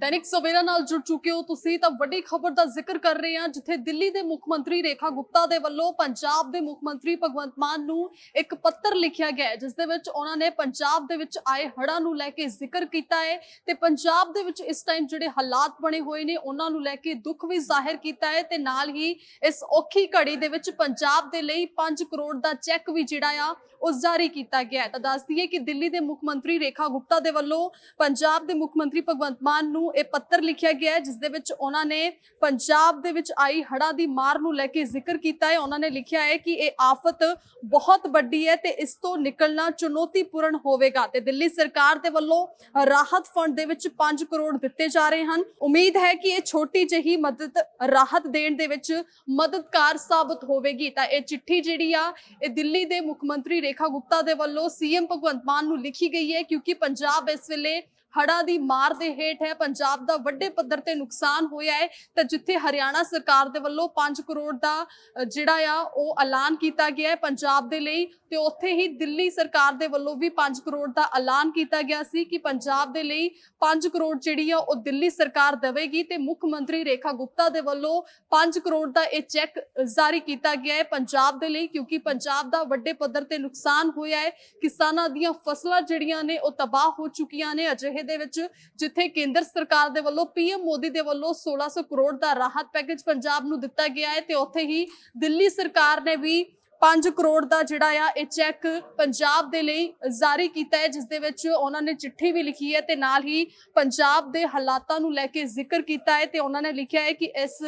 ਦੈਨਿਕ ਸਵੇਰਾ ਨਾਲ ਜੁੜ ਚੁੱਕੇ ਹੋ ਤੁਸੀਂ, ਤਾਂ ਵੱਡੀ ਖਬਰ ਦਾ ਜ਼ਿਕਰ ਕਰ ਰਹੇ ਹਾਂ, ਜਿੱਥੇ ਦਿੱਲੀ ਦੇ ਮੁੱਖ ਮੰਤਰੀ ਰੇਖਾ ਗੁਪਤਾ ਦੇ ਵੱਲੋਂ ਪੰਜਾਬ ਦੇ ਮੁੱਖ ਮੰਤਰੀ ਭਗਵੰਤ ਮਾਨ ਨੂੰ ਇੱਕ ਪੱਤਰ ਲਿਖਿਆ ਗਿਆ ਜਿਸ ਦੇ ਵਿੱਚ ਉਹਨਾਂ ਨੇ ਪੰਜਾਬ ਦੇ ਵਿੱਚ ਆਏ ਹੜ੍ਹਾਂ ਨੂੰ ਲੈ ਕੇ ਜ਼ਿਕਰ ਕੀਤਾ ਹੈ ਤੇ ਪੰਜਾਬ ਦੇ ਵਿੱਚ ਇਸ ਟਾਈਮ ਜਿਹੜੇ ਹਾਲਾਤ ਬਣੇ ਹੋਏ ਨੇ, ਉਹਨਾਂ ਨੂੰ ਲੈ ਕੇ ਦੁੱਖ ਵੀ ਜ਼ਾਹਿਰ ਕੀਤਾ ਹੈ ਤੇ ਨਾਲ ਹੀ ਇਸ ਔਖੀ ਘੜੀ ਦੇ ਵਿੱਚ ਪੰਜਾਬ ਦੇ ਲਈ 5 ਕਰੋੜ ਦਾ ਚੈੱਕ ਵੀ ਜਿਹੜਾ ਆ ਉਹ ਜਾਰੀ ਕੀਤਾ ਗਿਆ ਹੈ। ਤਾਂ ਦੱਸ ਦਈਏ ਕਿ ਦਿੱਲੀ ਦੇ ਮੁੱਖ ਮੰਤਰੀ ਰੇਖਾ ਗੁਪਤਾ ਦੇ ਵੱਲੋਂ ਪੰਜਾਬ ਦੇ ਮੁੱਖ ਮੰਤਰੀ ਭਗਵੰਤ ਮਾਨ ਨੂੰ ਇਹ ਪੱਤਰ ਲਿਖਿਆ ਗਿਆ ਹੈ, ਜਿਸ ਦੇ ਵਿੱਚ ਉਹਨਾਂ ਨੇ ਪੰਜਾਬ ਦੇ ਵਿੱਚ ਆਈ ਹੜ੍ਹਾਂ ਦੀ ਮਾਰ ਨੂੰ ਲੈ ਕੇ ਜ਼ਿਕਰ ਕੀਤਾ ਹੈ। ਉਹਨਾਂ ਨੇ ਲਿਖਿਆ ਹੈ ਕਿ ਇਹ ਆਫਤ ਬਹੁਤ ਵੱਡੀ ਹੈ ਤੇ ਇਸ ਤੋਂ ਨਿਕਲਣਾ ਚੁਣੌਤੀਪੂਰਨ ਹੋਵੇਗਾ ਤੇ ਦਿੱਲੀ ਸਰਕਾਰ ਦੇ ਵੱਲੋਂ ਰਾਹਤ ਫੰਡ ਦੇ ਵਿੱਚ 5 ਕਰੋੜ ਦਿੱਤੇ ਜਾ ਰਹੇ ਹਨ। ਉਮੀਦ ਹੈ ਕਿ ਇਹ ਛੋਟੀ ਜਿਹੀ ਮਦਦ, ਰਾਹਤ ਦੇਣ ਦੇ ਵਿੱਚ ਮਦਦਗਾਰ ਸਾਬਤ ਹੋਵੇਗੀ। ਤਾਂ ਇਹ ਚਿੱਠੀ ਜਿਹੜੀ ਆ, ਇਹ ਦਿੱਲੀ ਦੇ ਮੁੱਖ ਮੰਤਰੀ ਰੇਖਾ ਗੁਪਤਾ ਦੇ ਵੱਲੋਂ ਸੀਐਮ ਭਗਵੰਤ ਮਾਨ ਨੂੰ ਲਿਖੀ ਗਈ ਹੈ, ਕਿਉਂਕਿ ਪੰਜਾਬ ਇਸ ਵੇਲੇ ਹੜਾਂ ਦੀ ਮਾਰ ਦੇ ਹੇਠ ਹੈ। ਪੰਜਾਬ ਦਾ ਵੱਡੇ ਪੱਧਰ ਤੇ ਨੁਕਸਾਨ ਹੋਇਆ ਹੈ। ਤਾਂ ਜਿੱਥੇ ਹਰਿਆਣਾ ਸਰਕਾਰ ਦੇ ਵੱਲੋਂ 5 ਕਰੋੜ ਦਾ ਜਿਹੜਾ ਆ, ਉਹ ਐਲਾਨ ਕੀਤਾ ਗਿਆ ਹੈ ਪੰਜਾਬ ਦੇ ਲਈ, ਤੇ ਉੱਥੇ ਹੀ ਦਿੱਲੀ ਸਰਕਾਰ ਦੇ ਵੱਲੋਂ ਵੀ 5 ਕਰੋੜ ਦਾ ਐਲਾਨ ਕੀਤਾ ਗਿਆ ਸੀ ਕਿ ਪੰਜਾਬ ਦੇ ਲਈ 5 ਕਰੋੜ ਜਿਹੜੀ ਆ, ਉਹ ਦਿੱਲੀ ਸਰਕਾਰ ਦੇਵੇਗੀ ਤੇ ਮੁੱਖ ਮੰਤਰੀ ਰੇਖਾ ਗੁਪਤਾ ਦੇ ਵੱਲੋਂ 5 ਕਰੋੜ ਦਾ ਇਹ ਚੈੱਕ ਜਾਰੀ ਕੀਤਾ ਗਿਆ ਹੈ ਪੰਜਾਬ ਦੇ ਲਈ, ਕਿਉਂਕਿ ਪੰਜਾਬ ਦਾ ਵੱਡੇ ਪੱਧਰ ਤੇ ਨੁਕਸਾਨ ਹੋਇਆ ਹੈ। ਕਿਸਾਨਾਂ ਦੀਆਂ ਫਸਲਾਂ ਜਿਹੜੀਆਂ ਨੇ, ਉਹ ਤਬਾਹ ਹੋ ਚੁੱਕੀਆਂ ਨੇ। ਅਜਿਹੇ ਦੇ ਵਿੱਚ, ਜਿੱਥੇ ਕੇਂਦਰ ਸਰਕਾਰ ਦੇ ਵੱਲੋਂ ਪੀਐਮ ਮੋਦੀ ਦੇ ਵੱਲੋਂ 1600 ਕਰੋੜ ਦਾ ਰਾਹਤ ਪੈਕੇਜ ਪੰਜਾਬ ਨੂੰ ਦਿੱਤਾ ਗਿਆ ਹੈ ਤੇ ਉੱਥੇ ਹੀ ਦਿੱਲੀ ਸਰਕਾਰ ਨੇ ਵੀ 5 ਕਰੋੜ ਦਾ ਜਿਹੜਾ ਆ ਇਹ ਚੈੱਕ ਪੰਜਾਬ ਦੇ ਲਈ ਜਾਰੀ ਕੀਤਾ ਹੈ, ਜਿਸ ਦੇ ਵਿੱਚ ਉਹਨਾਂ ਨੇ ਚਿੱਠੀ ਵੀ ਲਿਖੀ ਹੈ ਤੇ ਨਾਲ ਹੀ ਪੰਜਾਬ ਦੇ ਹਾਲਾਤਾਂ ਨੂੰ ਲੈ ਕੇ ਜ਼ਿਕਰ ਕੀਤਾ ਹੈ ਤੇ ਉਹਨਾਂ ਨੇ ਲਿਖਿਆ ਹੈ ਕਿ ਇਸ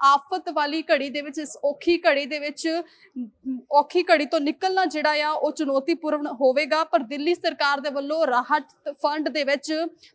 ਆਫਤ ਵਾਲੀ ਘੜੀ ਦੇ ਵਿੱਚ, ਇਸ ਔਖੀ ਘੜੀ ਦੇ ਵਿੱਚ, ਔਖੀ ਘੜੀ ਤੋਂ ਨਿਕਲਣਾ ਜਿਹੜਾ ਆ ਉਹ ਚੁਣੌਤੀਪੂਰਨ ਹੋਵੇਗਾ। ਪਰ ਦਿੱਲੀ ਸਰਕਾਰ ਦੇ ਵੱਲੋਂ ਰਾਹਤ ਫੰਡ ਦੇ ਵਿੱਚ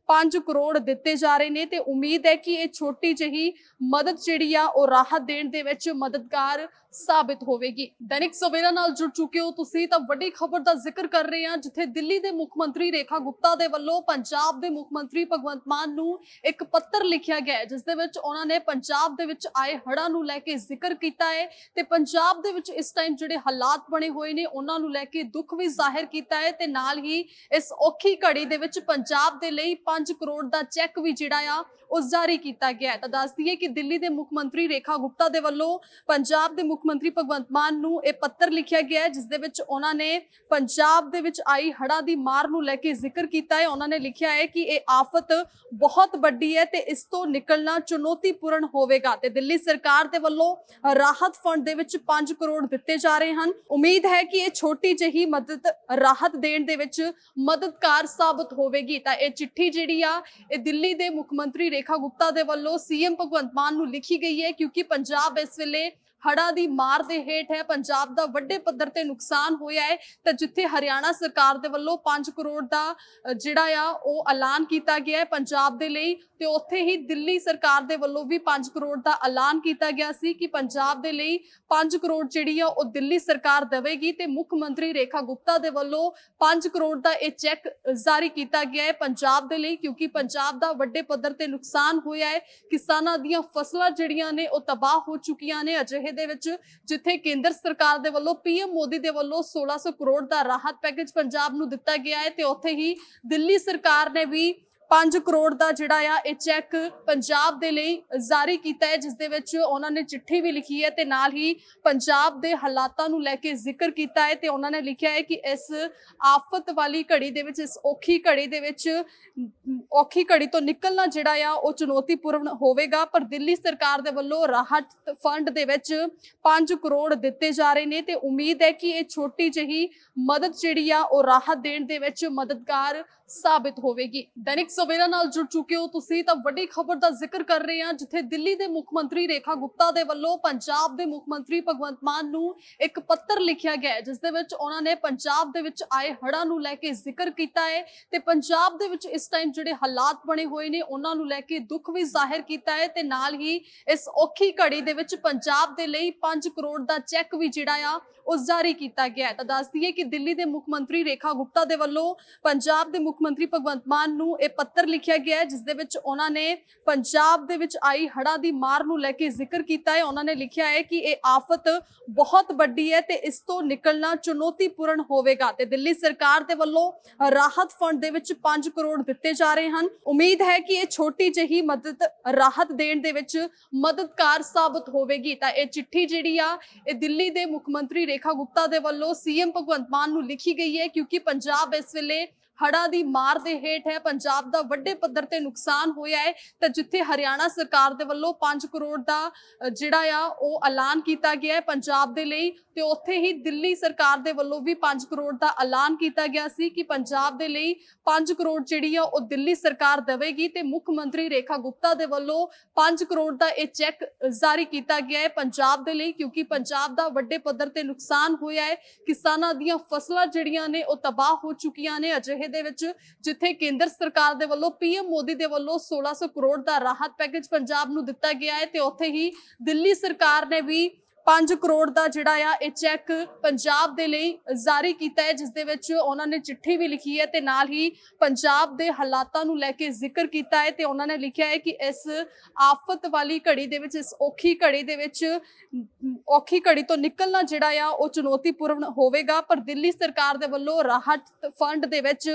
5 ਕਰੋੜ ਦਿੱਤੇ ਜਾ ਰਹੇ ਨੇ ਤੇ ਉਮੀਦ ਹੈ ਕਿ ਇਹ ਛੋਟੀ ਜਿਹੀ ਮਦਦ ਜਿਹੜੀ ਆ ਉਹ ਰਾਹਤ ਦੇਣ ਦੇ ਵਿੱਚ ਮਦਦਗਾਰ ਸਾਬਿਤ ਹੋਵੇਗੀ। ਦੈਨਿਕ ਸਵੇਰਾ ਨਾਲ ਜੁੜ ਚੁੱਕੇ ਹੋ ਤੁਸੀਂ ਤਾਂ ਵੱਡੀ ਖਬਰ ਦਾ ਜ਼ਿਕਰ ਕਰ ਰਹੇ ਹਾਂ, ਜਿੱਥੇ ਦਿੱਲੀ ਦੇ ਮੁੱਖ ਮੰਤਰੀ ਰੇਖਾ ਗੁਪਤਾ ਦੇ ਵੱਲੋਂ ਪੰਜਾਬ ਦੇ ਮੁੱਖ ਮੰਤਰੀ ਭਗਵੰਤ ਮਾਨ ਨੂੰ ਇੱਕ ਪੱਤਰ ਲਿਖਿਆ ਗਿਆ ਜਿਸ ਦੇ ਵਿੱਚ ਉਹਨਾਂ ਨੇ ਪੰਜਾਬ ਦੇ ਵਿੱਚ ਆਏ ਹੜ੍ਹਾਂ ਨੂੰ ਲੈ ਕੇ ਜ਼ਿਕਰ ਕੀਤਾ ਹੈ ਤੇ ਪੰਜਾਬ ਦੇ ਵਿੱਚ ਇਸ ਟਾਈਮ ਜਿਹੜੇ ਹਾਲਾਤ ਬਣੇ ਹੋਏ ਨੇ, ਉਹਨਾਂ ਨੂੰ ਲੈ ਕੇ ਦੁੱਖ ਵੀ ਜ਼ਾਹਿਰ ਕੀਤਾ ਹੈ ਤੇ ਨਾਲ ਹੀ ਇਸ ਔਖੀ ਘੜੀ ਦੇ ਵਿੱਚ ਪੰਜਾਬ ਦੇ ਲਈ 5 ਕਰੋੜ ਦਾ ਚੈੱਕ ਵੀ ਜਿਹੜਾ ਆ, ਉਹ ਜਾਰੀ ਕੀਤਾ ਗਿਆ ਹੈ। ਤਾਂ ਦੱਸ ਦਈਏ ਕਿ ਦਿੱਲੀ ਦੇ ਮੁੱਖ ਮੰਤਰੀ ਰੇਖਾ ਗੁਪਤਾ ਦੇ ਵੱਲੋਂ ਪੰਜਾਬ ਦੇ ਮੁੱਖ ਮੁੱਖ ਮੰਤਰੀ ਭਗਵੰਤ ਮਾਨ ਨੂੰ ਇਹ ਪੱਤਰ ਲਿਖਿਆ ਗਿਆ ਹੈ, ਜਿਸ ਦੇ ਵਿੱਚ ਉਹਨਾਂ ਨੇ ਪੰਜਾਬ ਦੇ ਵਿੱਚ ਆਈ ਹੜ੍ਹਾਂ ਦੀ ਮਾਰ ਨੂੰ ਲੈ ਕੇ ਜ਼ਿਕਰ ਕੀਤਾ ਹੈ। ਉਹਨਾਂ ਨੇ ਲਿਖਿਆ ਹੈ ਕਿ ਇਹ ਆਫਤ ਬਹੁਤ ਵੱਡੀ ਹੈ ਤੇ ਇਸ ਤੋਂ ਨਿਕਲਣਾ ਚੁਣੌਤੀਪੂਰਨ ਹੋਵੇਗਾ ਤੇ ਦਿੱਲੀ ਸਰਕਾਰ ਦੇ ਵੱਲੋਂ ਰਾਹਤ ਫੰਡ ਦੇ ਵਿੱਚ 5 ਕਰੋੜ ਦਿੱਤੇ ਜਾ ਰਹੇ ਹਨ। ਉਮੀਦ ਹੈ ਕਿ ਇਹ ਛੋਟੀ ਜਿਹੀ ਮਦਦ, ਰਾਹਤ ਦੇਣ ਦੇ ਵਿੱਚ ਮਦਦਗਾਰ ਸਾਬਤ ਹੋਵੇਗੀ। ਤਾਂ ਇਹ ਚਿੱਠੀ ਜਿਹੜੀ ਆ, ਇਹ ਦਿੱਲੀ ਦੇ ਮੁੱਖ ਮੰਤਰੀ ਰੇਖਾ ਗੁਪਤਾ ਦੇ ਵੱਲੋਂ ਸੀਐਮ ਭਗਵੰਤ ਮਾਨ ਨੂੰ ਲਿਖੀ ਗਈ ਹੈ, ਕਿਉਂਕਿ ਪੰਜਾਬ ਇਸ ਵੇਲੇ ਹੜਾਂ ਦੀ ਮਾਰ ਦੇ ਹੇਠ ਹੈ। ਪੰਜਾਬ ਦਾ ਵੱਡੇ ਪੱਧਰ ਤੇ ਨੁਕਸਾਨ ਹੋਇਆ ਹੈ। ਤਾਂ ਜਿੱਥੇ ਹਰਿਆਣਾ ਸਰਕਾਰ ਦੇ ਵੱਲੋਂ 5 ਕਰੋੜ ਦਾ ਜਿਹੜਾ ਆ, ਉਹ ਐਲਾਨ ਕੀਤਾ ਗਿਆ ਹੈ ਪੰਜਾਬ ਦੇ ਲਈ, ਤੇ ਉੱਥੇ ਹੀ ਦਿੱਲੀ ਸਰਕਾਰ ਦੇ ਵੱਲੋਂ ਵੀ 5 ਕਰੋੜ ਦਾ ਐਲਾਨ ਕੀਤਾ ਗਿਆ ਸੀ ਕਿ ਪੰਜਾਬ ਦੇ ਲਈ 5 ਕਰੋੜ ਜਿਹੜੀ ਆ, ਉਹ ਦਿੱਲੀ ਸਰਕਾਰ ਦੇਵੇਗੀ। ਤੇ ਮੁੱਖ ਮੰਤਰੀ ਰੇਖਾ ਗੁਪਤਾ ਦੇ ਵੱਲੋਂ 5 ਕਰੋੜ ਦਾ ਇਹ ਚੈੱਕ ਜਾਰੀ ਕੀਤਾ ਗਿਆ ਹੈ ਪੰਜਾਬ ਦੇ ਲਈ, ਕਿਉਂਕਿ ਪੰਜਾਬ ਦਾ ਵੱਡੇ ਪੱਧਰ ਤੇ ਨੁਕਸਾਨ ਹੋਇਆ ਹੈ। ਕਿਸਾਨਾਂ ਦੀਆਂ ਫਸਲਾਂ ਜਿਹੜੀਆਂ ਨੇ, ਉਹ ਤਬਾਹ ਹੋ ਚੁੱਕੀਆਂ ਨੇ। ਅਜਿਹੇ ਦੇ ਵਿੱਚ ਜਿੱਥੇ ਕੇਂਦਰ ਸਰਕਾਰ ਦੇ ਵੱਲੋਂ ਪੀਐਮ ਮੋਦੀ ਦੇ ਵੱਲੋਂ 1600 ਕਰੋੜ ਦਾ ਰਾਹਤ ਪੈਕੇਜ ਪੰਜਾਬ ਨੂੰ ਦਿੱਤਾ ਗਿਆ ਹੈ ਤੇ ਉੱਥੇ ਹੀ ਦਿੱਲੀ ਸਰਕਾਰ ਨੇ ਵੀ 5 ਕਰੋੜ ਦਾ ਜਿਹੜਾ ਆ ਇਹ ਚੈੱਕ ਪੰਜਾਬ ਦੇ ਲਈ ਜਾਰੀ ਕੀਤਾ ਹੈ, ਜਿਸ ਦੇ ਵਿੱਚ ਉਹਨਾਂ ਨੇ ਚਿੱਠੀ ਵੀ ਲਿਖੀ ਹੈ ਤੇ ਨਾਲ ਹੀ ਪੰਜਾਬ ਦੇ ਹਾਲਾਤਾਂ ਨੂੰ ਲੈ ਕੇ ਜ਼ਿਕਰ ਕੀਤਾ ਹੈ ਤੇ ਉਹਨਾਂ ਨੇ ਲਿਖਿਆ ਹੈ ਕਿ ਇਸ ਆਫਤ ਵਾਲੀ ਘੜੀ ਦੇ ਵਿੱਚ, ਇਸ ਔਖੀ ਘੜੀ ਦੇ ਵਿੱਚ, ਔਖੀ ਘੜੀ ਤੋਂ ਨਿਕਲਣਾ ਜਿਹੜਾ ਆ ਉਹ ਚੁਣੌਤੀਪੂਰਨ ਹੋਵੇਗਾ। ਪਰ ਦਿੱਲੀ ਸਰਕਾਰ ਦੇ ਵੱਲੋਂ ਰਾਹਤ ਫੰਡ ਦੇ ਵਿੱਚ 5 ਕਰੋੜ ਦਿੱਤੇ ਜਾ ਰਹੇ ਨੇ ਤੇ ਉਮੀਦ ਹੈ ਕਿ ਇਹ ਛੋਟੀ ਜਿਹੀ ਮਦਦ ਜਿਹੜੀ ਆ ਉਹ ਰਾਹਤ ਦੇਣ ਦੇ ਵਿੱਚ ਮਦਦਗਾਰ ਸਾਬਿਤ ਹੋਵੇਗੀ। ਦੈਨਿਕ ਸਵੇਰਾ ਨਾਲ ਜੁੜ ਚੁੱਕੇ ਹੋ ਤੁਸੀਂ ਤਾਂ ਵੱਡੀ ਖਬਰ ਦਾ ਜ਼ਿਕਰ ਕਰ ਰਹੇ ਹਾਂ, ਜਿੱਥੇ ਦਿੱਲੀ ਦੇ ਮੁੱਖ ਮੰਤਰੀ ਰੇਖਾ ਗੁਪਤਾ ਦੇ ਵੱਲੋਂ ਪੰਜਾਬ ਦੇ ਮੁੱਖ ਮੰਤਰੀ ਭਗਵੰਤ ਮਾਨ ਨੂੰ ਇੱਕ ਪੱਤਰ ਲਿਖਿਆ ਗਿਆ ਜਿਸ ਦੇ ਵਿੱਚ ਉਹਨਾਂ ਨੇ ਪੰਜਾਬ ਦੇ ਵਿੱਚ ਆਏ ਹੜ੍ਹਾਂ ਨੂੰ ਲੈ ਕੇ ਜ਼ਿਕਰ ਕੀਤਾ ਹੈ ਤੇ ਪੰਜਾਬ ਦੇ ਵਿੱਚ ਇਸ ਟਾਈਮ ਜਿਹੜੇ ਹਾਲਾਤ ਬਣੇ ਹੋਏ ਨੇ, ਉਹਨਾਂ ਨੂੰ ਲੈ ਕੇ ਦੁੱਖ ਵੀ ਜ਼ਾਹਿਰ ਕੀਤਾ ਹੈ ਤੇ ਨਾਲ ਹੀ ਇਸ ਔਖੀ ਘੜੀ ਦੇ ਵਿੱਚ ਪੰਜਾਬ ਦੇ ਲਈ 5 ਕਰੋੜ ਦਾ ਚੈੱਕ ਵੀ ਜਿਹੜਾ ਆ, ਉਹ ਜਾਰੀ ਕੀਤਾ ਗਿਆ ਹੈ। ਤਾਂ ਦੱਸ ਦਈਏ ਕਿ ਦਿੱਲੀ ਦੇ ਮੁੱਖ ਮੰਤਰੀ ਰੇਖਾ ਗੁਪਤਾ ਦੇ ਵੱਲੋਂ ਪੰਜਾਬ ਦੇ ਮੁੱਖ ਮੰਤਰੀ ਭਗਵੰਤ ਮਾਨ ਨੂੰ ਇਹ ਪੱਤਰ ਲਿਖਿਆ ਗਿਆ ਹੈ ਜਿਸ ਦੇ ਵਿੱਚ ਉਹਨਾਂ ਨੇ ਪੰਜਾਬ ਦੇ ਵਿੱਚ ਆਈ ਹੜ੍ਹਾਂ ਦੀ ਮਾਰ ਨੂੰ ਲੈ ਕੇ ਜ਼ਿਕਰ ਕੀਤਾ ਹੈ। ਉਹਨਾਂ ਨੇ ਲਿਖਿਆ ਹੈ ਕਿ ਇਹ ਆਫਤ ਬਹੁਤ ਵੱਡੀ ਹੈ ਤੇ ਇਸ ਤੋਂ ਨਿਕਲਣਾ ਚੁਣੌਤੀਪੂਰਨ ਹੋਵੇਗਾ ਤੇ ਦਿੱਲੀ ਸਰਕਾਰ ਦੇ ਵੱਲੋਂ ਰਾਹਤ ਫੰਡ ਦੇ ਵਿੱਚ 5 ਕਰੋੜ ਦਿੱਤੇ ਜਾ ਰਹੇ ਹਨ। ਉਮੀਦ ਹੈ ਕਿ ਇਹ ਛੋਟੀ ਜਿਹੀ ਮਦਦ, ਰਾਹਤ ਦੇਣ ਦੇ ਵਿੱਚ ਮਦਦਗਾਰ ਸਾਬਤ ਹੋਵੇਗੀ। ਤਾਂ ਇਹ ਚਿੱਠੀ ਜਿਹੜੀ ਆ, ਇਹ ਦਿੱਲੀ ਦੇ ਮੁੱਖ ਮੰਤਰੀ ਰੇਖਾ ਗੁਪਤਾ ਦੇ ਵੱਲੋਂ ਸੀਐਮ ਭਗਵੰਤ ਮਾਨ ਨੂੰ ਲਿਖੀ ਗਈ ਹੈ, ਕਿਉਂਕਿ ਪੰਜਾਬ ਇਸ ਵੇਲੇ ਹੜਾਂ ਦੀ ਮਾਰ ਦੇ ਹੇਠ ਹੈ। ਪੰਜਾਬ ਦਾ ਵੱਡੇ ਪੱਧਰ ਤੇ ਨੁਕਸਾਨ ਹੋਇਆ ਹੈ ਤਾਂ ਜਿੱਥੇ ਹਰਿਆਣਾ ਸਰਕਾਰ ਦੇ ਵੱਲੋਂ 5 ਕਰੋੜ ਦਾ ਜਿਹੜਾ ਆ, ਉਹ ਐਲਾਨ ਕੀਤਾ ਗਿਆ ਹੈ। ਪੰਜਾਬ ਦੇ ਲਈ ਤੇ ਉੱਥੇ ਹੀ ਦਿੱਲੀ ਸਰਕਾਰ ਦੇ ਵੱਲੋਂ ਵੀ 5 ਕਰੋੜ ਦਾ ਐਲਾਨ ਕੀਤਾ ਗਿਆ ਸੀ ਕਿ ਪੰਜਾਬ ਦੇ ਲਈ 5 ਕਰੋੜ ਜਿਹੜੀ ਆ ਉਹ ਦਿੱਲੀ ਸਰਕਾਰ ਦੇਵੇਗੀ ਤੇ ਮੁੱਖ ਮੰਤਰੀ ਰੇਖਾ ਗੁਪਤਾ ਦੇ ਵੱਲੋਂ 5 ਕਰੋੜ ਦਾ ਇਹ ਚੈੱਕ ਜਾਰੀ ਕੀਤਾ ਗਿਆ ਹੈ ਪੰਜਾਬ ਦੇ ਲਈ, ਕਿਉਂਕਿ ਪੰਜਾਬ ਦਾ ਵੱਡੇ ਪੱਧਰ ਤੇ ਨੁਕਸਾਨ ਹੋਇਆ ਹੈ। ਕਿਸਾਨਾਂ ਦੀਆਂ ਫਸਲਾਂ ਜਿਹੜੀਆਂ ਨੇ ਉਹ ਤਬਾਹ ਹੋ ਚੁੱਕੀਆਂ ਨੇ ਅਜਿਹੇ ਦੇ ਵਿੱਚ, ਜਿੱਥੇ ਕੇਂਦਰ ਸਰਕਾਰ ਦੇ ਵੱਲੋਂ ਪੀਐਮ ਮੋਦੀ ਦੇ ਵੱਲੋਂ 1600 ਕਰੋੜ ਦਾ ਰਾਹਤ ਪੈਕੇਜ ਪੰਜਾਬ ਨੂੰ ਦਿੱਤਾ ਗਿਆ ਹੈ ਤੇ ਉੱਥੇ ਹੀ ਦਿੱਲੀ ਸਰਕਾਰ ਨੇ ਵੀ 5 ਕਰੋੜ ਦਾ ਜਿਹੜਾ ਆ ਇਹ ਚੈੱਕ ਪੰਜਾਬ ਦੇ ਲਈ ਜਾਰੀ ਕੀਤਾ ਹੈ, ਜਿਸ ਦੇ ਵਿੱਚ ਉਹਨਾਂ ਨੇ ਚਿੱਠੀ ਵੀ ਲਿਖੀ ਹੈ ਤੇ ਨਾਲ ਹੀ ਪੰਜਾਬ ਦੇ ਹਾਲਾਤਾਂ ਨੂੰ ਲੈ ਕੇ ਜ਼ਿਕਰ ਕੀਤਾ ਹੈ ਤੇ ਉਹਨਾਂ ਨੇ ਲਿਖਿਆ ਹੈ ਕਿ ਇਸ ਆਫਤ ਵਾਲੀ ਘੜੀ ਦੇ ਵਿੱਚ, ਇਸ ਔਖੀ ਘੜੀ ਦੇ ਵਿੱਚ, ਔਖੀ ਘੜੀ ਤੋਂ ਨਿਕਲਣਾ ਜਿਹੜਾ ਆ ਉਹ ਚੁਣੌਤੀਪੂਰਨ ਹੋਵੇਗਾ। ਪਰ ਦਿੱਲੀ ਸਰਕਾਰ ਦੇ ਵੱਲੋਂ ਰਾਹਤ ਫੰਡ ਦੇ ਵਿੱਚ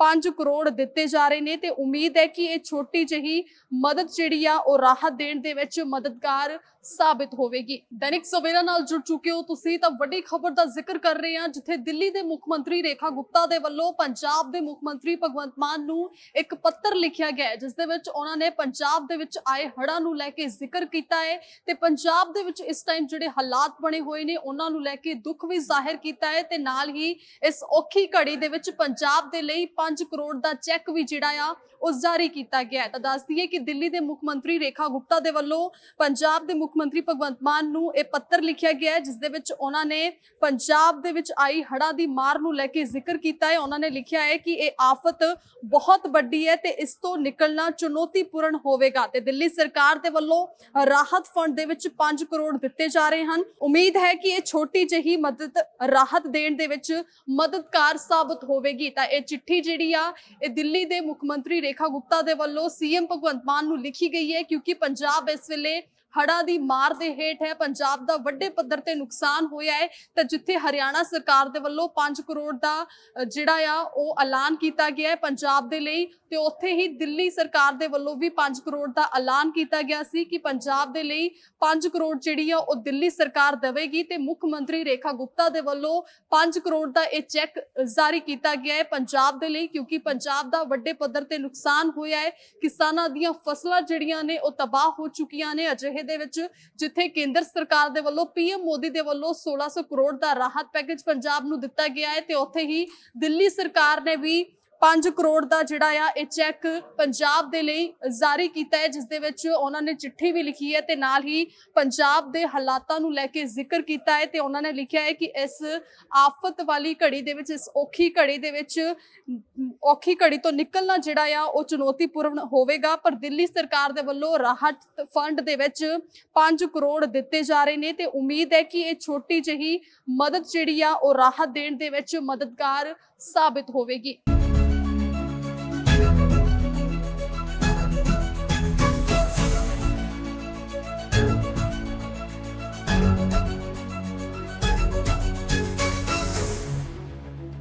5 ਕਰੋੜ ਦਿੱਤੇ ਜਾ ਰਹੇ ਨੇ ਤੇ ਉਮੀਦ ਹੈ ਕਿ ਇਹ ਛੋਟੀ ਜਿਹੀ ਮਦਦ ਜਿਹੜੀ ਆ ਉਹ ਰਾਹਤ ਦੇਣ ਦੇ ਵਿੱਚ ਮਦਦਗਾਰ ਸਾਬਿਤ ਹੋਵੇਗੀ। ਦੈਨਿਕ ਸਵੇਰਾ ਨਾਲ ਜੁੜ ਚੁੱਕੇ ਹੋ ਤੁਸੀਂ ਤਾਂ ਵੱਡੀ ਖਬਰ ਦਾ ਜ਼ਿਕਰ ਕਰ ਰਹੇ ਹਾਂ, ਜਿੱਥੇ ਦਿੱਲੀ ਦੇ ਮੁੱਖ ਮੰਤਰੀ ਰੇਖਾ ਗੁਪਤਾ ਦੇ ਵੱਲੋਂ ਪੰਜਾਬ ਦੇ ਮੁੱਖ ਮੰਤਰੀ ਭਗਵੰਤ ਮਾਨ ਨੂੰ ਇੱਕ ਪੱਤਰ ਲਿਖਿਆ ਗਿਆ ਹੈ, ਜਿਸ ਦੇ ਵਿੱਚ ਉਹਨਾਂ ਨੇ ਪੰਜਾਬ ਦੇ ਵਿੱਚ ਆਏ ਹੜ੍ਹਾਂ ਨੂੰ ਲੈ ਕੇ ਜ਼ਿਕਰ ਕੀਤਾ ਹੈ ਤੇ ਪੰਜਾਬ ਦੇ ਵਿੱਚ ਇਸ ਟਾਈਮ ਜਿਹੜੇ ਹਾਲਾਤ ਬਣੇ ਹੋਏ ਨੇ, ਉਹਨਾਂ ਨੂੰ ਲੈ ਕੇ ਦੁੱਖ ਵੀ ਜ਼ਾਹਿਰ ਕੀਤਾ ਹੈ ਤੇ ਨਾਲ ਹੀ ਇਸ ਔਖੀ ਘੜੀ ਦੇ ਵਿੱਚ ਪੰਜਾਬ ਦੇ ਲਈ 5 ਕਰੋੜ ਦਾ ਚੈੱਕ ਵੀ ਜਿਹੜਾ ਆ, ਉਹ ਜਾਰੀ ਕੀਤਾ ਗਿਆ ਹੈ। ਤਾਂ ਦੱਸ ਦਈਏ ਕਿ ਦਿੱਲੀ ਦੇ ਮੁੱਖ ਮੰਤਰੀ ਰੇਖਾ ਗੁਪਤਾ ਦੇ ਵੱਲੋਂ ਪੰਜਾਬ ਦੇ ਮੁੱਖ ਮੁੱਖ ਮੰਤਰੀ ਭਗਵੰਤ ਮਾਨ ਨੂੰ ਇਹ ਪੱਤਰ ਲਿਖਿਆ ਗਿਆ ਹੈ, ਜਿਸ ਦੇ ਵਿੱਚ ਉਹਨਾਂ ਨੇ ਪੰਜਾਬ ਦੇ ਵਿੱਚ ਆਈ ਹੜ੍ਹਾਂ ਦੀ ਮਾਰ ਨੂੰ ਲੈ ਕੇ ਜ਼ਿਕਰ ਕੀਤਾ ਹੈ। ਉਹਨਾਂ ਨੇ ਲਿਖਿਆ ਹੈ ਕਿ ਇਹ ਆਫਤ ਬਹੁਤ ਵੱਡੀ ਹੈ ਤੇ ਇਸ ਤੋਂ ਨਿਕਲਣਾ ਚੁਣੌਤੀਪੂਰਨ ਹੋਵੇਗਾ ਤੇ ਦਿੱਲੀ ਸਰਕਾਰ ਦੇ ਵੱਲੋਂ ਰਾਹਤ ਫੰਡ ਦੇ ਵਿੱਚ 5 ਕਰੋੜ ਦਿੱਤੇ ਜਾ ਰਹੇ ਹਨ। ਉਮੀਦ ਹੈ ਕਿ ਇਹ ਛੋਟੀ ਜਿਹੀ ਮਦਦ, ਰਾਹਤ ਦੇਣ ਦੇ ਵਿੱਚ ਮਦਦਗਾਰ ਸਾਬਤ ਹੋਵੇਗੀ। ਤਾਂ ਇਹ ਚਿੱਠੀ ਜਿਹੜੀ ਆ, ਇਹ ਦਿੱਲੀ ਦੇ ਮੁੱਖ ਮੰਤਰੀ ਰੇਖਾ ਗੁਪਤਾ ਦੇ ਵੱਲੋਂ ਸੀਐਮ ਭਗਵੰਤ ਮਾਨ ਨੂੰ ਲਿਖੀ ਗਈ ਹੈ, ਕਿਉਂਕਿ ਪੰਜਾਬ ਇਸ ਵੇਲੇ ਹੜਾਂ ਦੀ ਮਾਰ ਦੇ ਹੇਠ ਹੈ। ਪੰਜਾਬ ਦਾ ਵੱਡੇ ਪੱਧਰ ਤੇ ਨੁਕਸਾਨ ਹੋਇਆ ਹੈ। ਤਾਂ ਜਿੱਥੇ ਹਰਿਆਣਾ ਸਰਕਾਰ ਦੇ ਵੱਲੋਂ 5 ਕਰੋੜ ਦਾ ਜਿਹੜਾ ਆ, ਉਹ ਐਲਾਨ ਕੀਤਾ ਗਿਆ ਹੈ ਪੰਜਾਬ ਦੇ ਲਈ, ਤੇ ਉੱਥੇ ਹੀ ਦਿੱਲੀ ਸਰਕਾਰ ਦੇ ਵੱਲੋਂ ਵੀ 5 ਕਰੋੜ ਦਾ ਐਲਾਨ ਕੀਤਾ ਗਿਆ ਸੀ ਕਿ ਪੰਜਾਬ ਦੇ ਲਈ 5 ਕਰੋੜ ਜਿਹੜੀ ਆ, ਉਹ ਦਿੱਲੀ ਸਰਕਾਰ ਦੇਵੇਗੀ। ਤੇ ਮੁੱਖ ਮੰਤਰੀ ਰੇਖਾ ਗੁਪਤਾ ਦੇ ਵੱਲੋਂ 5 ਕਰੋੜ ਦਾ ਇਹ ਚੈੱਕ ਜਾਰੀ ਕੀਤਾ ਗਿਆ ਹੈ ਪੰਜਾਬ ਦੇ ਲਈ, ਕਿਉਂਕਿ ਪੰਜਾਬ ਦਾ ਵੱਡੇ ਪੱਧਰ ਤੇ ਨੁਕਸਾਨ ਹੋਇਆ ਹੈ। ਕਿਸਾਨਾਂ ਦੀਆਂ ਫਸਲਾਂ ਜਿਹੜੀਆਂ ਨੇ, ਉਹ ਤਬਾਹ ਹੋ ਚੁੱਕੀਆਂ ਨੇ। ਅਜਿਹੇ ਦੇ ਵਿੱਚ, ਜਿੱਥੇ ਕੇਂਦਰ ਸਰਕਾਰ ਦੇ ਵੱਲੋਂ ਪੀਐਮ ਮੋਦੀ ਦੇ ਵੱਲੋਂ 1600 ਕਰੋੜ ਦਾ ਰਾਹਤ ਪੈਕੇਜ ਪੰਜਾਬ ਨੂੰ ਦਿੱਤਾ ਗਿਆ ਹੈ ਤੇ ਉੱਥੇ ਹੀ ਦਿੱਲੀ ਸਰਕਾਰ ਨੇ ਵੀ 5 ਕਰੋੜ ਦਾ ਜਿਹੜਾ ਆ ਇਹ ਚੈੱਕ ਪੰਜਾਬ ਦੇ ਲਈ ਜਾਰੀ ਕੀਤਾ ਹੈ, ਜਿਸ ਦੇ ਵਿੱਚ ਉਹਨਾਂ ਨੇ ਚਿੱਠੀ ਵੀ ਲਿਖੀ ਹੈ ਤੇ ਨਾਲ ਹੀ ਪੰਜਾਬ ਦੇ ਹਾਲਾਤਾਂ ਨੂੰ ਲੈ ਕੇ ਜ਼ਿਕਰ ਕੀਤਾ ਹੈ ਤੇ ਉਹਨਾਂ ਨੇ ਲਿਖਿਆ ਹੈ ਕਿ ਇਸ ਆਫਤ ਵਾਲੀ ਘੜੀ ਦੇ ਵਿੱਚ, ਇਸ ਔਖੀ ਘੜੀ ਦੇ ਵਿੱਚ, ਔਖੀ ਘੜੀ ਤੋਂ ਨਿਕਲਣਾ ਜਿਹੜਾ ਆ ਉਹ ਚੁਣੌਤੀਪੂਰਨ ਹੋਵੇਗਾ। ਪਰ ਦਿੱਲੀ ਸਰਕਾਰ ਦੇ ਵੱਲੋਂ ਰਾਹਤ ਫੰਡ ਦੇ ਵਿੱਚ 5 ਕਰੋੜ ਦਿੱਤੇ ਜਾ ਰਹੇ ਨੇ ਤੇ ਉਮੀਦ ਹੈ ਕਿ ਇਹ ਛੋਟੀ ਜਿਹੀ ਮਦਦ ਜਿਹੜੀ ਆ ਉਹ ਰਾਹਤ ਦੇਣ ਦੇ ਵਿੱਚ ਮਦਦਗਾਰ ਸਾਬਿਤ ਹੋਵੇਗੀ।